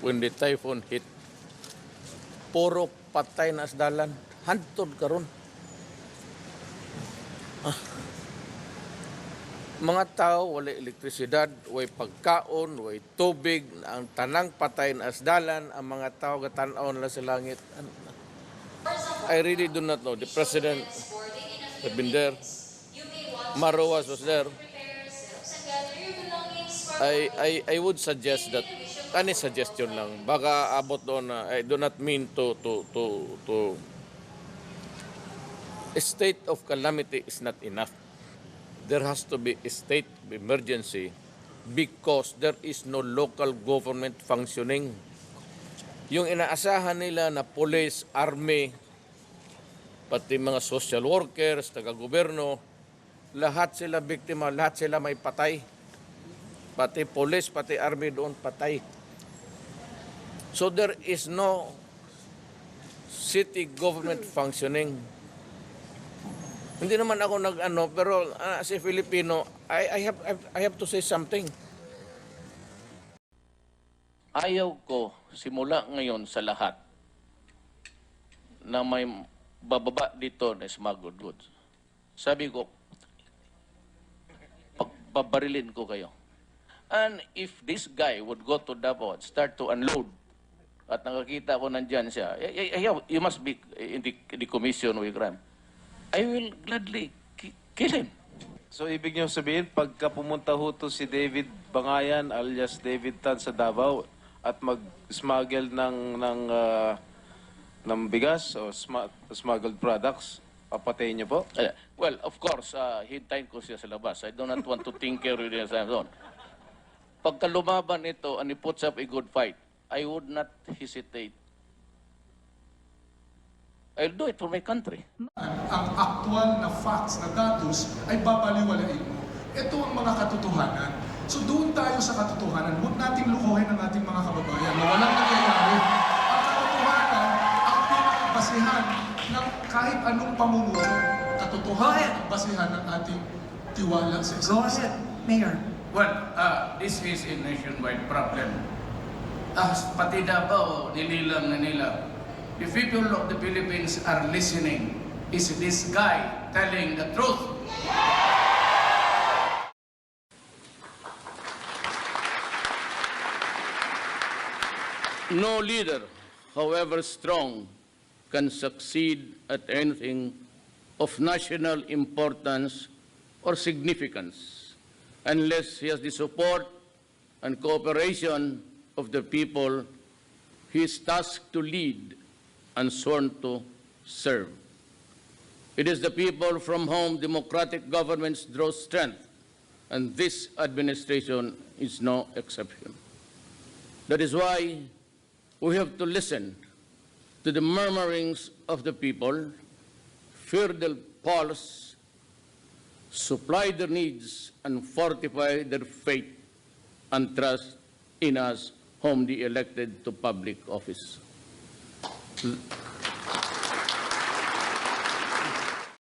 when the typhoon hit, puro patay na asdalan. Hantod karon. Ah. Mga tao, wala elektrisidad, way pagkaon, way tubig, ang tanang patay na asdalan, ang mga tao gatanaw nila sa langit. Ano- I really do not know. The president had been there. Marrowas was there. I, I, I would suggest that, any suggestion lang, baka abot doon na, I do not mean to, to, to, to, a state of calamity is not enough. There has to be a state of emergency because there is no local government functioning. Yung inaasahan nila na police, army, pati mga social workers, taga-gobyerno, lahat sila biktima, lahat sila may patay. Pati police, pati army doon patay. So there is no city government functioning. Hindi naman ako nag-ano, pero ah, as a Filipino, I, I, have, I have to say something. Ayaw ko simula ngayon sa lahat na may bababa dito na smuggled goods. Sabi ko, pagbabarilin ko kayo. And if this guy would go to Davao and start to unload, at nakakita ko nandyan siya, eh, you must be in the, the commission with crime. I will gladly ki- kill him. So ibig niyo sabihin, pagka pumunta ho to si David Bangayan alias David Tan sa Davao at mag-smuggle ng ng ah, ng bigas o sma- smuggled products, papatayin niyo po? Eh, well, of course, uh, hintayin ko siya sa labas. I do not want to tinker with his hands Pagka lumaban ito and he puts up a good fight, I would not hesitate. I'll do it for my country. ang aktual na facts na datos ay babaliwalain mo. Ito ang mga katotohanan. So doon tayo sa katotohanan. Huwag nating lukuhin ang ating mga kababayan na walang nangyayari. Ang katotohanan ang pinakabasihan ng kahit anong pamumuno. Katotohanan ang basihan ng ating tiwala sa Go isa't isa. ahead, Mayor. Well, uh, this is a nationwide problem. Ah, pati Davao, nililang na. The people of the Philippines are listening. Is this guy telling the truth? No leader, however strong, can succeed at anything of national importance or significance unless he has the support and cooperation of the people he is tasked to lead and sworn to serve. It is the people from whom democratic governments draw strength, and this administration is no exception. That is why we have to listen to the murmurings of the people, fear their pulse, supply their needs, and fortify their faith and trust in us whom they elected to public office.